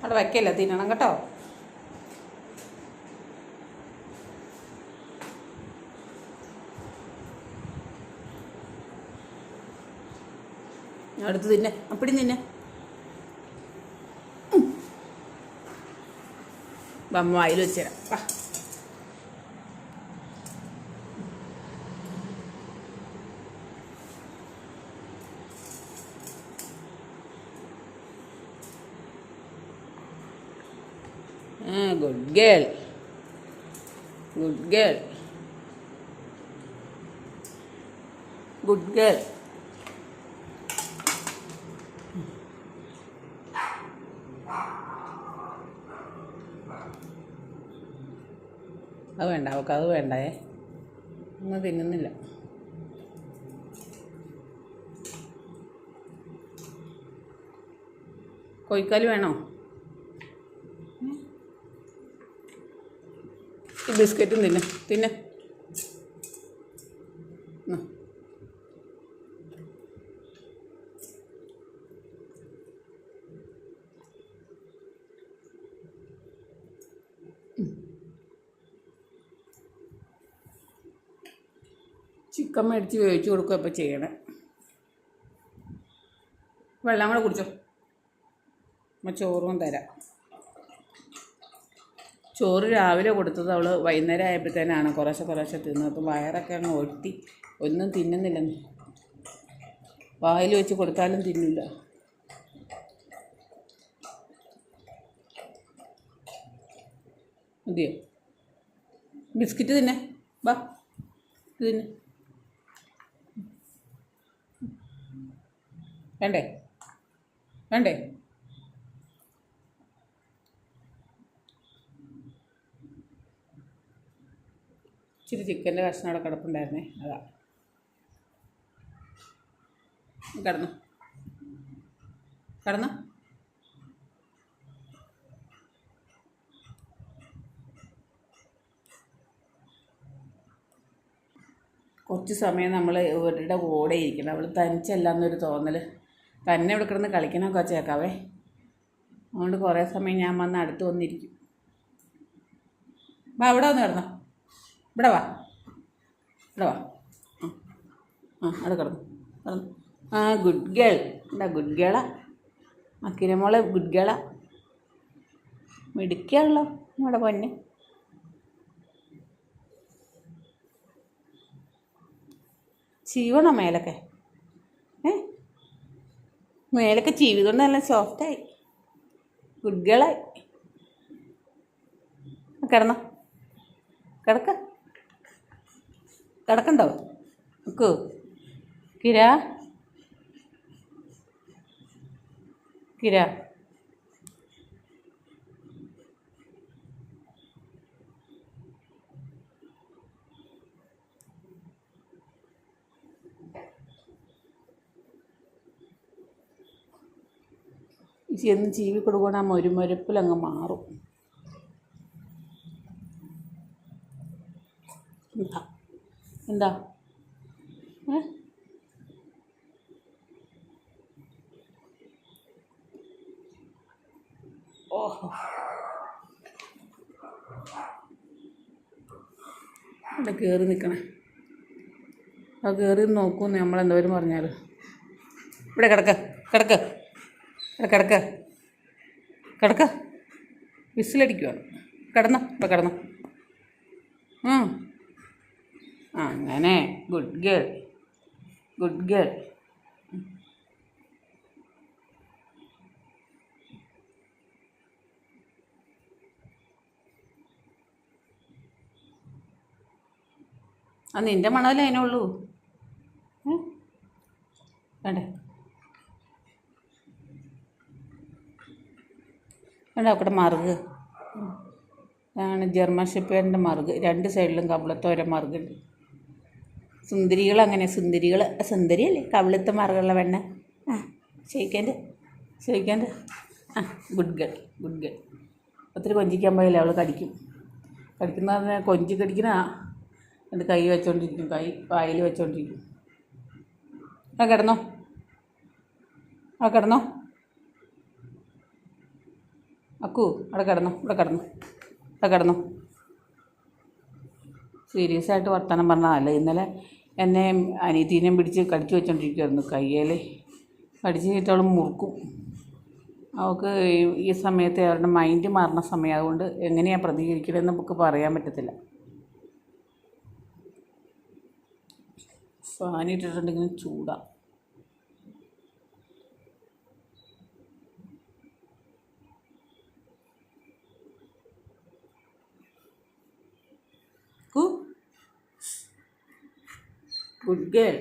അവിടെ വയ്ക്കല്ല തിന്നണം കേട്ടോ. അടുത്ത് തിന്നെ. അപ്പടി തിന്നെ. വായിൽ വെച്ചുതരാം വാ. Good girl good girl good girl അത് വേണ്ട അവൾക്ക് അത് വേണ്ടേ ഒന്ന് തിന്നുന്നില്ല. കോഴിക്കാൽ വേണോ? ഈ ബിസ്ക്കറ്റും തിന്നെ തിന്നെ. ചിക്കൻ മേടിച്ച് വേവിച്ച് കൊടുക്കുക ഇപ്പം ചെയ്യണേ. വെള്ളം കൂടെ കുടിച്ചോ. ചോറും തരാം. ചോറ് രാവിലെ കൊടുത്തത് അവൾ വൈകുന്നേരം ആയപ്പോഴത്തേനാണ്. കുറേശ്ശെ കുറേശ്ശെ തിന്നത് അപ്പം വയറൊക്കെ അങ്ങ് ഒട്ടി. ഒന്നും തിന്നുന്നില്ലെന്ന്. വായിൽ വെച്ച് കൊടുത്താലും തിന്നില്ല. മതിയോ? ബിസ്ക്കറ്റ് തിന്നെ. വാ. ഇത് തിന്നെ. വേണ്ടേ? വേണ്ടേ? ഇച്ചിരി ചിക്കന്റെ കഷ്ണം അവിടെ കിടപ്പുണ്ടായിരുന്നേ. അതാ. കിടന്നു. കിടന്നു. കുറച്ച് സമയം നമ്മൾ ഇവരുടെ കൂടെ ഇരിക്കണം. അവൾ തനിച്ചല്ല എന്നൊരു തോന്നൽ. തന്നെ ഇവിടെ കിടന്ന് കളിക്കണം കൊച്ചേക്കാവേ? അതുകൊണ്ട് കുറേ സമയം ഞാൻ വന്ന് അടുത്ത് വന്നിരിക്കും. അപ്പം അവിടെ വന്ന് കിടന്നോ. ഇവിടെ വാ. ഇവിടെ വാ. ആ അവിടെ കിടന്നു. കിടന്നു. ആ ഗുഡ് ഗേൾ എന്താ ഗുഡ് ഗേളാ അക്കിര മോളെ ഗുഡ് ഗേളാ മിടുക്കിയാണല്ലോ നമ്മുടെ പൊന്നെ. ചീവണോ മേലൊക്കെ? ഏ? മേലൊക്കെ ചീവി കൊണ്ട് നല്ല സോഫ്റ്റായി ഗുഡ് ഗേളായി കിടന്നോ. കിടക്ക. കിടക്കണ്ടോ? നിൽക്കൂ കിര. കിര. ചെന്ന് ജീവി കൊടുക്കണ ആ മൊരുമൊരുപ്പിലങ്ങ് മാറും. എന്താ എന്താ? ഓഹോ. കയറി നിൽക്കണേ ആ കയറി നോക്കൂന്ന് നമ്മളെന്തോരും പറഞ്ഞാൽ ഇവിടെ കിടക്ക കിടക്ക ഇവിടെ കിടക്ക കിടക്ക. വിസിലടിക്കുവാണ്. കിടന്നോ ഇവിടെ കിടന്നോ. ഉം. അങ്ങനെ. ഗുഡ് ഗേൾ ഗുഡ് ഗേൾ ആ നിന്റെ മണമല്ലേ അതിനുള്ളൂ വേണ്ടേ? വേണ്ട അവിടെ മറുക്. ആണ് ജർമ്മൻ ഷിപ്പേറിന്റെ മറുക്. രണ്ട് സൈഡിലും കവിളത്തോരെ മറുകുണ്ട്. സുന്ദരികൾ അങ്ങനെ സുന്ദരികൾ സുന്ദരിയല്ലേ? കവിളത്ത് മാർഗമുള്ള വെണ്ണ ആ ചോദിക്കേണ്ട ചോദിക്കേണ്ട. ആ ഗുഡ് ഗേൾ ഗുഡ് ഗേൾ ഒത്തിരി കൊഞ്ചിക്കാൻ പോയാലേ അവൾ കടിക്കും. കടിക്കുന്ന പറഞ്ഞാൽ കൊഞ്ചി കടിക്കുന്ന എന്നിട്ട് കൈ വെച്ചോണ്ടിരിക്കും കൈ വായിൽ വെച്ചോണ്ടിരിക്കും. ആ കിടന്നോ. ആ കിടന്നോ. അക്കു അവിടെ കിടന്നു ഇവിടെ കിടന്നു. ഇവിടെ കിടന്നു. സീരിയസ് ആയിട്ട് വർത്തമാനം പറഞ്ഞതല്ല ഇന്നലെ എന്നെ അനിയത്തീനെയും പിടിച്ച് കടിച്ചു വെച്ചോണ്ടിരിക്കുമായിരുന്നു കയ്യിൽ കടിച്ച് അവൾ മുറുക്കും. അവൾക്ക് ഈ- സമയത്ത് അവരുടെ മൈൻഡ് മാറുന്ന സമയം. അതുകൊണ്ട് എങ്ങനെയാണ് പ്രതികരിക്കണമെന്ന് നമുക്ക് പറയാൻ പറ്റത്തില്ല. ഫാനിട്ടിട്ടുണ്ടെങ്കിലും ഇട്ടിട്ടുണ്ടെങ്കിൽ ചൂടാ ഗുഡ് ഗേൾ